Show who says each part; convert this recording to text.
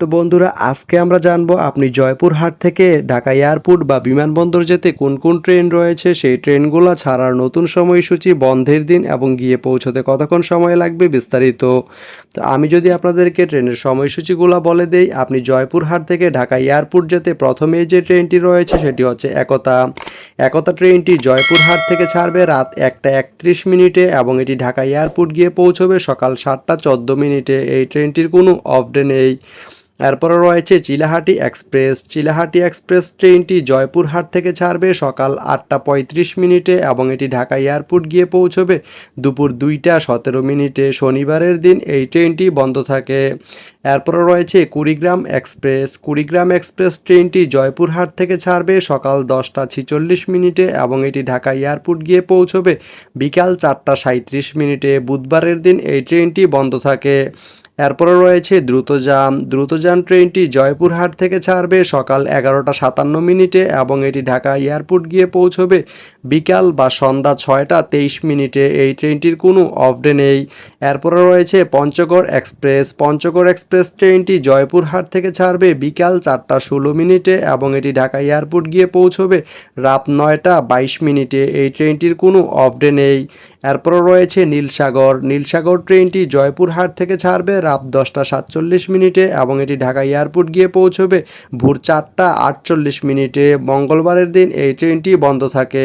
Speaker 1: তো বন্ধুরা, আজকে আমরা জানব আপনি জয়পুরহাট থেকে ঢাকা এয়ারপোর্ট বা বিমানবন্দর যেতে কোন কোন ট্রেন রয়েছে, সেই ট্রেনগুলো ছাড়ার নতুন সময়সূচি, বন্ধের দিন এবং গিয়ে পৌঁছতে কতক্ষণ সময় লাগবে বিস্তারিত। তো আমি যদি আপনাদেরকে ট্রেনের সময়সূচিগুলো বলে দেই, আপনি জয়পুরহাট থেকে ঢাকা এয়ারপোর্ট যেতে প্রথমেই যে ট্রেনটি রয়েছে সেটি হচ্ছে একতা। একতা ট্রেনটি জয়পুরহাট থেকে ছাড়বে রাত একটা একত্রিশ মিনিটে এবং এটি ঢাকা এয়ারপোর্ট গিয়ে পৌঁছবে সকাল সাতটা চোদ্দ মিনিটে। এই ট্রেনটির কোনো অফ ডে নেই। এরপরে রয়েছে চিলাহাটি এক্সপ্রেস। চিলাহাটি এক্সপ্রেস ট্রেনটি জয়পুরহাট থেকে ছাড়বে সকাল আটটা পঁয়ত্রিশ মিনিটে এবং এটি ঢাকা এয়ারপোর্ট গিয়ে পৌঁছবে দুপুর দুইটা সতেরো মিনিটে। শনিবারের দিন এই ট্রেনটি বন্ধ থাকে। এরপরে রয়েছে কুড়িগ্রাম এক্সপ্রেস। কুড়িগ্রাম এক্সপ্রেস ট্রেনটি জয়পুরহাট থেকে ছাড়বে সকাল দশটা ছিচল্লিশ মিনিটে এবং এটি ঢাকা এয়ারপোর্ট গিয়ে পৌঁছবে বিকাল চারটা সাঁত্রিশ মিনিটে। বুধবারের দিন এই ট্রেনটি বন্ধ থাকে। এরপরে রয়েছে দ্রুতযান। দ্রুতযান ট্রেনটি জয়পুরহাট থেকে ছাড়বে সকাল এগারোটা সাতান্ন মিনিটে এবং এটি ঢাকা এয়ারপোর্ট গিয়ে পৌঁছবে বিকাল বা সন্ধ্যা ছয়টা তেইশ মিনিটে এই ট্রেনটির কোনো অফ ডে নেই। এরপরে রয়েছে পঞ্চগড় এক্সপ্রেস। পঞ্চগড় এক্সপ্রেস ট্রেনটি জয়পুরহাট থেকে ছাড়বে বিকাল চারটা ষোলো মিনিটে এবং এটি ঢাকা এয়ারপোর্ট গিয়ে পৌঁছবে রাত নয়টা বাইশ মিনিটে। এই ট্রেনটির কোনো অফ ডে নেই। এরপর রয়েছে নীলসাগর। নীলসাগর ট্রেনটি জয়পুরহাট থেকে ছাড়বে রাত দশটা সাতচল্লিশ মিনিটে এবং এটি ঢাকা এয়ারপোর্ট গিয়ে পৌঁছবে ভোর চারটা আটচল্লিশ মিনিটে। মঙ্গলবারের দিন এই ট্রেনটি বন্ধ থাকে।